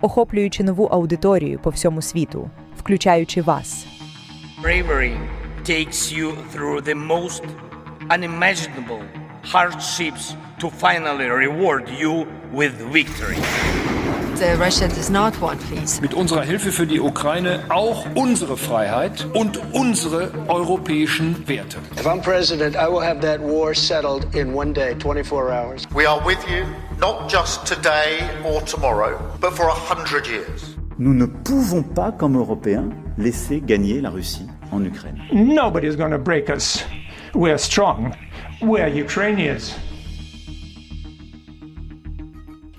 охоплюючи нову аудиторію по всьому світу, включаючи вас. Bravery takes you through the most unimaginable hardships to finally reward you with victory. Mit unserer Hilfe für die Ukraine auch unsere Freiheit und unsere europäischen Werte. If I'm president, I will have that war settled in one day, 24 hours. We are with you, not just today or tomorrow, but for a hundred years. Nous ne pouvons pas, comme Européens, laisser gagner la Russie en Ukraine. Nobody's going to break us. We're strong. We're Ukrainians.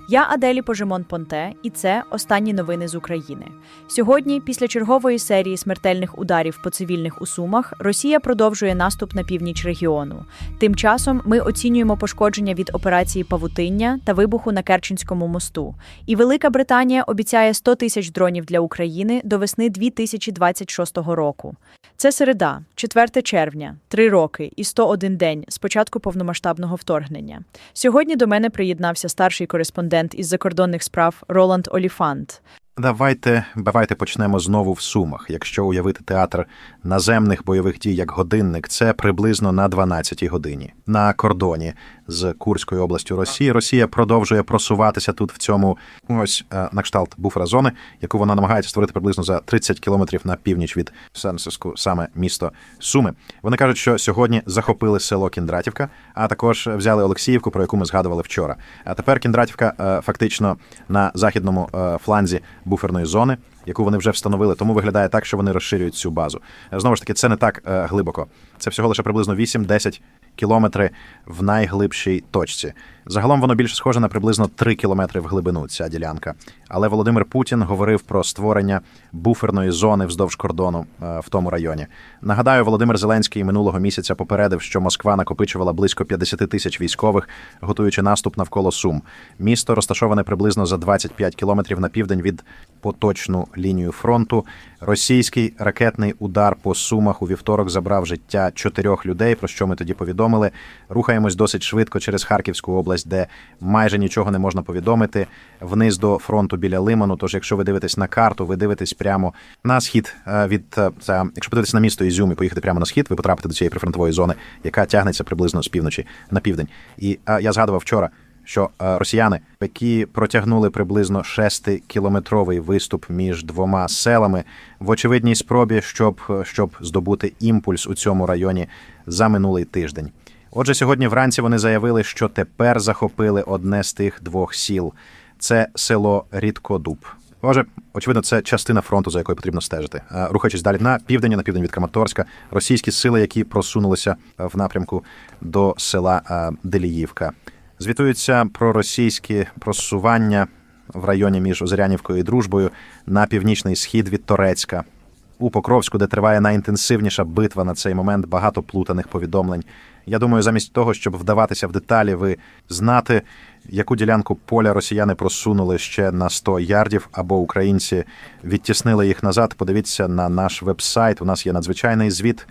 Я Аделі Пожимон Понте, і це останні новини з України. Сьогодні, після чергової серії смертельних ударів по цивільних у Сумах, Росія продовжує наступ на північ регіону. Тим часом ми оцінюємо пошкодження від операції Павутиння та вибуху на Керченському мосту. І Велика Британія обіцяє 100 тисяч дронів для України до весни 2026 року. Це середа, 4 червня, 3 роки і 101 день з початку повномасштабного вторгнення. Сьогодні до мене приєднався старший кореспондент із закордонних справ Роланд Оліфант. Давайте, давайте почнемо знову в Сумах. Якщо уявити театр наземних бойових дій як годинник, це приблизно на 12-й годині. На кордоні з Курською областю Росії Росія продовжує просуватися тут в цьому ось е, на кшталт буфера зони, яку вона намагається створити приблизно за 30 кілометрів на північ від Сенсиску, саме місто Суми. Вони кажуть, що сьогодні захопили село Кіндратівка, а також взяли Олексіївку, про яку ми згадували вчора. А тепер Кіндратівка е, фактично на західному е, фланзі буферної зони, яку вони вже встановили. Тому виглядає так, що вони розширюють цю базу. Знову ж таки, це не так е, глибоко. Це всього лише приблизно 8-10 кілометри в найглибшій точці. Загалом воно більше схоже на приблизно 3 кілометри в глибину ця ділянка. Але Володимир Путін говорив про створення буферної зони вздовж кордону е, в тому районі. Нагадаю, Володимир Зеленський минулого місяця попередив, що Москва накопичувала близько 50 тисяч військових, готуючи наступ навколо Сум. Місто розташоване приблизно за 25 кілометрів на південь від поточну лінію фронту. Російський ракетний удар по Сумах у вівторок забрав життя чотирьох людей. Про що ми тоді повідомили. Рухаємось досить швидко через Харківську область, де майже нічого не можна повідомити. Вниз до фронту біля Лиману. Тож, якщо ви дивитесь на карту, ви дивитесь прямо на схід е, від це, якщо подивитись на місто Ізюм і поїхати прямо на схід, ви потрапите до цієї прифронтової зони, яка тягнеться приблизно з півночі на південь. І е, я згадував вчора. Що е, росіяни, які протягнули приблизно 6-кілометровий виступ між двома селами, в очевидній спробі, щоб, щоб здобути імпульс у цьому районі за минулий тиждень. Отже, сьогодні вранці вони заявили, що тепер захопили одне з тих двох сіл. Це село Рідкодуб. Отже, очевидно, це частина фронту, за якою потрібно стежити. Е, Рухаючись далі на південь, на південь від Краматорська, російські сили, які просунулися е, в напрямку до села е, Деліївка. Звітуються про російські просування в районі між Озерянівкою і Дружбою на північний схід від Торецька. У Покровську, де триває найінтенсивніша битва на цей момент, багато плутаних повідомлень. Я думаю, замість того, щоб вдаватися в деталі, ви знати, яку ділянку поля росіяни просунули ще на 100 ярдів, або українці відтіснили їх назад. Подивіться на наш веб-сайт. У нас є надзвичайний звіт.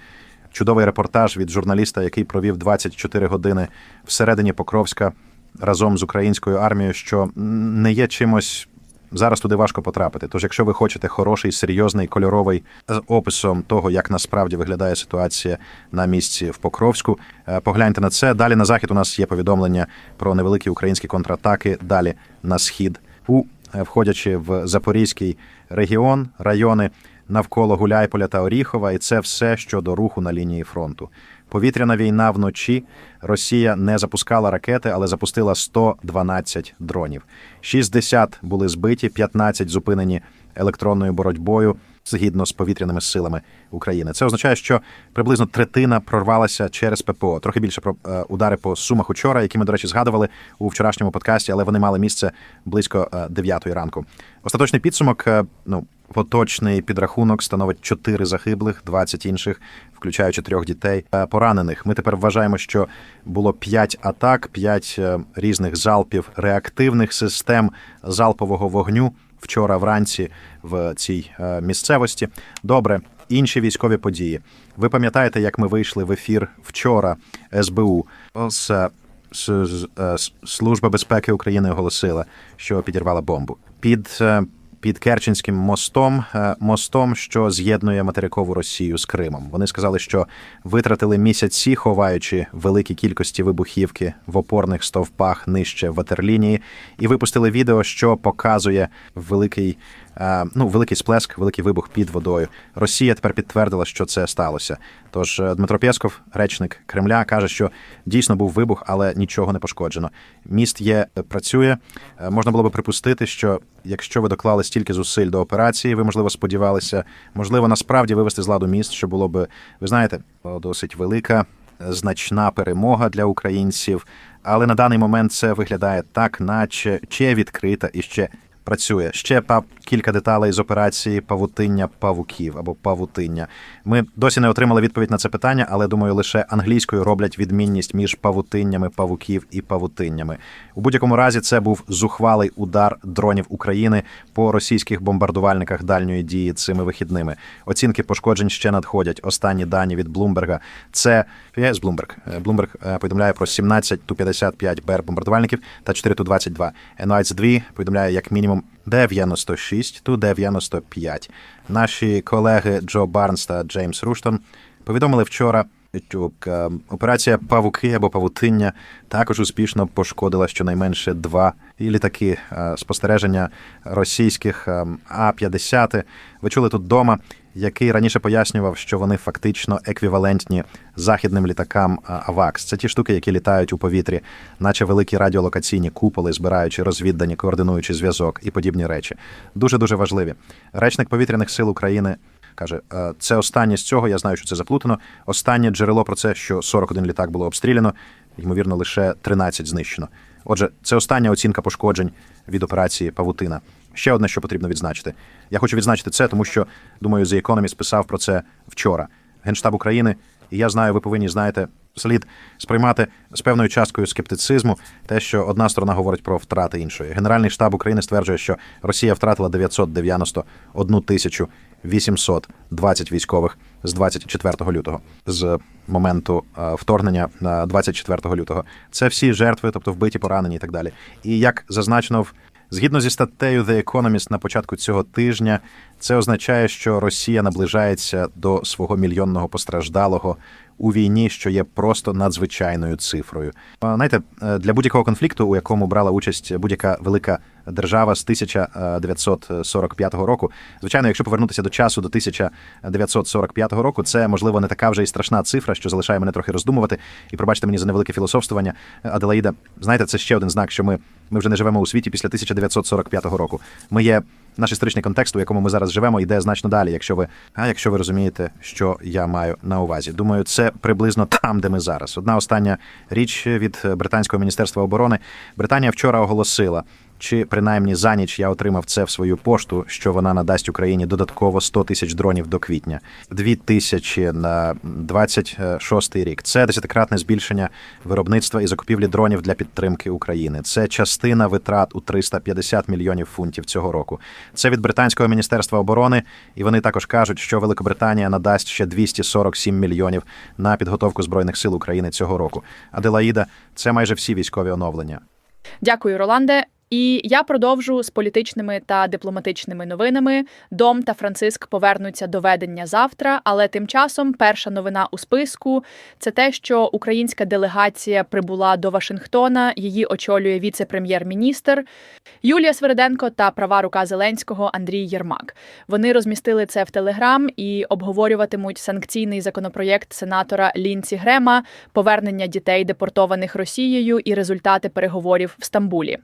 Чудовий репортаж від журналіста, який провів 24 години всередині Покровська разом з українською армією, що не є чимось. Зараз туди важко потрапити. Тож, якщо ви хочете хороший, серйозний, кольоровий з описом того, як насправді виглядає ситуація на місці в Покровську, е, погляньте на це. Далі на захід у нас є повідомлення про невеликі українські контратаки. Далі на схід, у е, входячи в Запорізький регіон, райони навколо Гуляйполя та Оріхова, і це все щодо руху на лінії фронту. Повітряна війна вночі. Росія не запускала ракети, але запустила 112 дронів. 60 були збиті, 15 зупинені електронною боротьбою. згідно з повітряними силами України. Це означає, що приблизно третина прорвалася через ППО. Трохи більше про е, удари по сумах учора, які ми, до речі, згадували у вчорашньому подкасті, але вони мали місце близько 9 ранку. Остаточний підсумок, е, ну. Поточний підрахунок становить 4 загиблих, 20 інших, включаючи трьох дітей е, поранених. Ми тепер вважаємо, що було 5 атак, 5 е, різних залпів реактивних систем залпового вогню вчора вранці в цій е, місцевості. Добре, інші військові події. Ви пам'ятаєте, як ми вийшли в ефір вчора СБУ з, Служба безпеки України оголосила, що підірвала бомбу під. Під Керченським мостом, е, мостом, що з'єднує материкову Росію з Кримом. Вони сказали, що витратили місяці, ховаючи великі кількості вибухівки в опорних стовпах нижче ватерлінії, і випустили відео, що показує великий, ну, великий сплеск, великий вибух під водою. Росія тепер підтвердила, що це сталося. Тож е, Дмитро Пєсков, речник Кремля, каже, що дійсно був вибух, але нічого не пошкоджено. Міст є, е, працює. Е, Можна було би припустити, що якщо ви доклали стільки зусиль до операції, ви можливо сподівалися, можливо, насправді вивести з ладу міст, що було би, ви знаєте, досить велика, е, значна перемога для українців. Але на даний момент це виглядає так, наче ще відкрита і ще працює. Ще кілька деталей з операції павутиння павуків або павутиння. Ми досі не отримали відповідь на це питання, але думаю, лише англійською роблять відмінність між павутиннями павуків і павутиннями. У будь-якому разі це був зухвалий удар дронів України по російських бомбардувальниках дальньої дії цими вихідними. Оцінки пошкоджень ще надходять. Останні дані від Блумберга. Це з Блумберг. Е, Блумберг е, повідомляє про 17 Ту-55 БР бомбардувальників та 4 Ту-22. Енуайц 2 повідомляє як мінімум 96 Ту-95. Наші колеги Джо Барнс та Джеймс Руштон повідомили вчора. Що е, Операція Павуки або павутиння також успішно пошкодила щонайменше два літаки е, спостереження російських е, А-50. Ви чули тут дома, який раніше пояснював, що вони фактично еквівалентні західним літакам АВАКС. Це ті штуки, які літають у повітрі, наче великі радіолокаційні куполи, збираючи розвіддані, координуючи зв'язок і подібні речі. Дуже дуже важливі. Речник повітряних сил України. Каже, «Е, це останнє з цього. Я знаю, що це заплутано. Останнє джерело про це, що 41 літак було обстріляно, ймовірно, лише 13 знищено. Отже, це остання оцінка пошкоджень від операції Павутина. Ще одне, що потрібно відзначити. Я хочу відзначити це, тому що думаю, The Economist писав про це вчора. Генштаб України, і я знаю, ви повинні знаєте, слід сприймати з певною часткою скептицизму те, що одна сторона говорить про втрати іншої. Генеральний штаб України стверджує, що Росія втратила 991 тисячу 820 військових з 24 лютого, з моменту е, вторгнення на 24 лютого. Це всі жертви, тобто вбиті, поранені і так далі. І як зазначено в Згідно зі статтею The Economist на початку цього тижня, це означає, що Росія наближається до свого мільйонного постраждалого у війні, що є просто надзвичайною цифрою. Знаєте, е, для будь-якого конфлікту, у якому брала участь будь-яка велика держава з 1945 року, звичайно, якщо повернутися до часу до 1945 року, це можливо не така вже і страшна цифра, що залишає мене трохи роздумувати. І пробачте мені за невелике філософствування. Аделаїда, знаєте, це ще один знак, що ми, ми вже не живемо у світі після 1945 року. Ми є наш історичний контекст, у якому ми зараз живемо, йде значно далі. Якщо ви а якщо ви розумієте, що я маю на увазі, думаю, це приблизно там, де ми зараз. Одна остання річ від британського міністерства оборони. Британія вчора оголосила. Чи принаймні за ніч я отримав це в свою пошту, що вона надасть Україні додатково 100 тисяч дронів до квітня, 2 тисячі на 26 рік. Це десятикратне збільшення виробництва і закупівлі дронів для підтримки України. Це частина витрат у 350 мільйонів фунтів цього року. Це від британського міністерства оборони, і вони також кажуть, що Великобританія надасть ще 247 мільйонів на підготовку збройних сил України цього року. Аделаїда, це майже всі військові оновлення. Дякую, Роланде. І я продовжу з політичними та дипломатичними новинами. Дом та Франциск повернуться до ведення завтра. Але тим часом перша новина у списку це те, що українська делегація прибула до Вашингтона. Її очолює віце-прем'єр-міністр Юлія Свериденко та права рука Зеленського Андрій Єрмак. Вони розмістили це в Телеграм і обговорюватимуть санкційний законопроєкт сенатора Лінці Грема, повернення дітей депортованих Росією і результати переговорів в Стамбулі.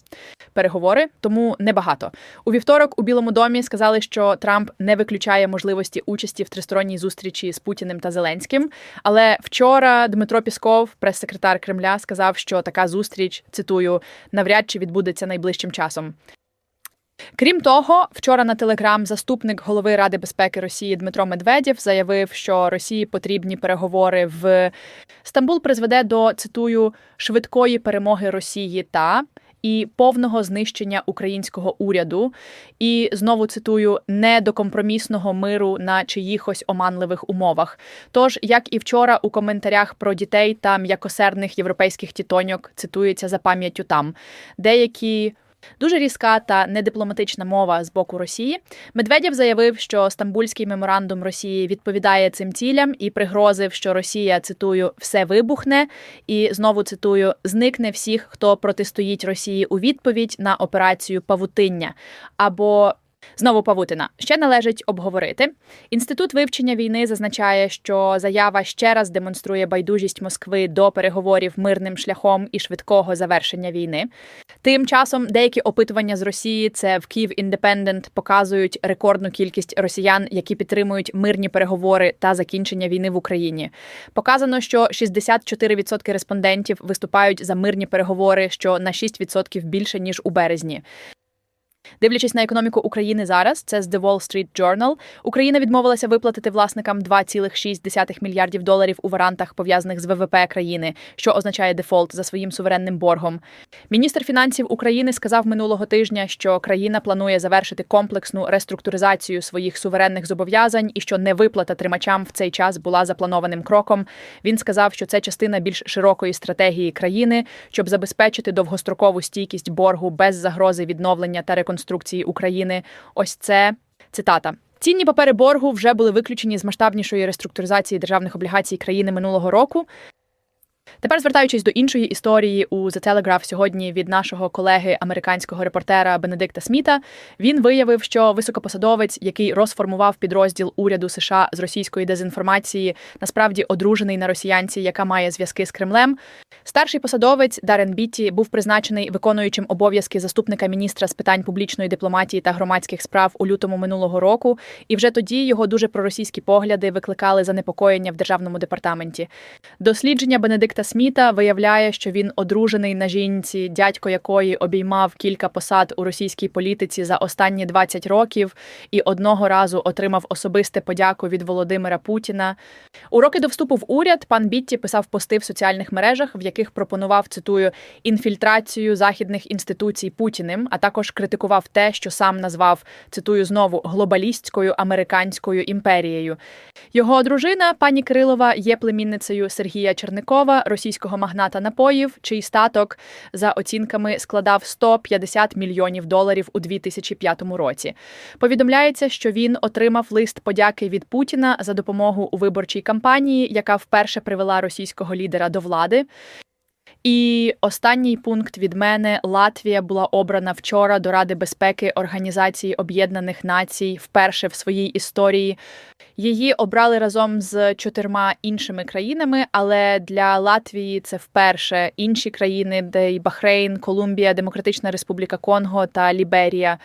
Переговори, тому небагато. У вівторок у Білому домі сказали, що Трамп не виключає можливості участі в тристоронній зустрічі з Путіним та Зеленським. Але вчора Дмитро Пісков, прес-секретар Кремля, сказав, що така зустріч цитую навряд чи відбудеться найближчим часом. Крім того, вчора на телеграм заступник голови Ради безпеки Росії Дмитро Медведєв заявив, що Росії потрібні переговори в Стамбул призведе до цитую швидкої перемоги Росії та і повного знищення українського уряду, і знову цитую не до компромісного миру на чиїхось оманливих умовах. Тож, як і вчора, у коментарях про дітей та м'якосердних європейських тітоньок цитується за пам'яттю там деякі. Дуже різка та недипломатична мова з боку Росії. Медведєв заявив, що стамбульський меморандум Росії відповідає цим цілям і пригрозив, що Росія цитую все вибухне. І знову цитую: зникне всіх, хто протистоїть Росії у відповідь на операцію Павутиння або. Знову Павутина ще належить обговорити. Інститут вивчення війни зазначає, що заява ще раз демонструє байдужість Москви до переговорів мирним шляхом і швидкого завершення війни. Тим часом деякі опитування з Росії, це в Київ Індепендент, показують рекордну кількість росіян, які підтримують мирні переговори та закінчення війни в Україні. Показано, що 64% респондентів виступають за мирні переговори, що на 6% більше ніж у березні. Дивлячись на економіку України зараз, це з The Wall Street Journal, Україна відмовилася виплатити власникам 2,6 мільярдів доларів у варантах, пов'язаних з ВВП країни, що означає дефолт за своїм суверенним боргом. Міністр фінансів України сказав минулого тижня, що країна планує завершити комплексну реструктуризацію своїх суверенних зобов'язань і що невиплата тримачам в цей час була запланованим кроком. Він сказав, що це частина більш широкої стратегії країни, щоб забезпечити довгострокову стійкість боргу без загрози відновлення та реконструкції України. Ось це цитата. Цінні папери боргу вже були виключені з масштабнішої реструктуризації державних облігацій країни минулого року. Тепер звертаючись до іншої історії у The Telegraph сьогодні від нашого колеги американського репортера Бенедикта Сміта, він виявив, що високопосадовець, який розформував підрозділ уряду США з російської дезінформації, насправді одружений на росіянці, яка має зв'язки з Кремлем. Старший посадовець Дарен Бітті був призначений виконуючим обов'язки заступника міністра з питань публічної дипломатії та громадських справ у лютому минулого року, і вже тоді його дуже проросійські погляди викликали занепокоєння в державному департаменті. Дослідження Бенедикта Сміта виявляє, що він одружений на жінці, дядько якої обіймав кілька посад у російській політиці за останні 20 років, і одного разу отримав особисте подяку від Володимира Путіна. У роки до вступу в уряд пан Бітті писав пости в соціальних мережах, в яких пропонував цитую інфільтрацію західних інституцій Путіним, а також критикував те, що сам назвав цитую знову глобалістською американською імперією. Його дружина пані Крилова є племінницею Сергія Черникова, російського магната напоїв, чий статок за оцінками складав 150 мільйонів доларів у 2005 році. Повідомляється, що він отримав лист подяки від Путіна за допомогу у виборчій кампанії, яка вперше привела російського лідера до влади. І останній пункт від мене: Латвія була обрана вчора до Ради безпеки Організації Об'єднаних Націй вперше в своїй історії. Її обрали разом з чотирма іншими країнами, але для Латвії це вперше інші країни, де й Бахрейн, Колумбія, Демократична Республіка Конго та Ліберія.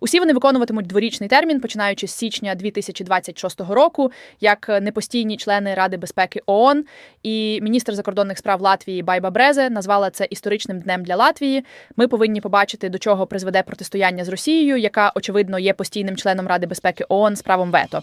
Усі вони виконуватимуть дворічний термін, починаючи з січня 2026 року, як непостійні члени Ради безпеки ООН. І міністр закордонних справ Латвії Байба Брезе назвала це історичним днем для Латвії. Ми повинні побачити, до чого призведе протистояння з Росією, яка очевидно є постійним членом Ради безпеки ООН з правом вето.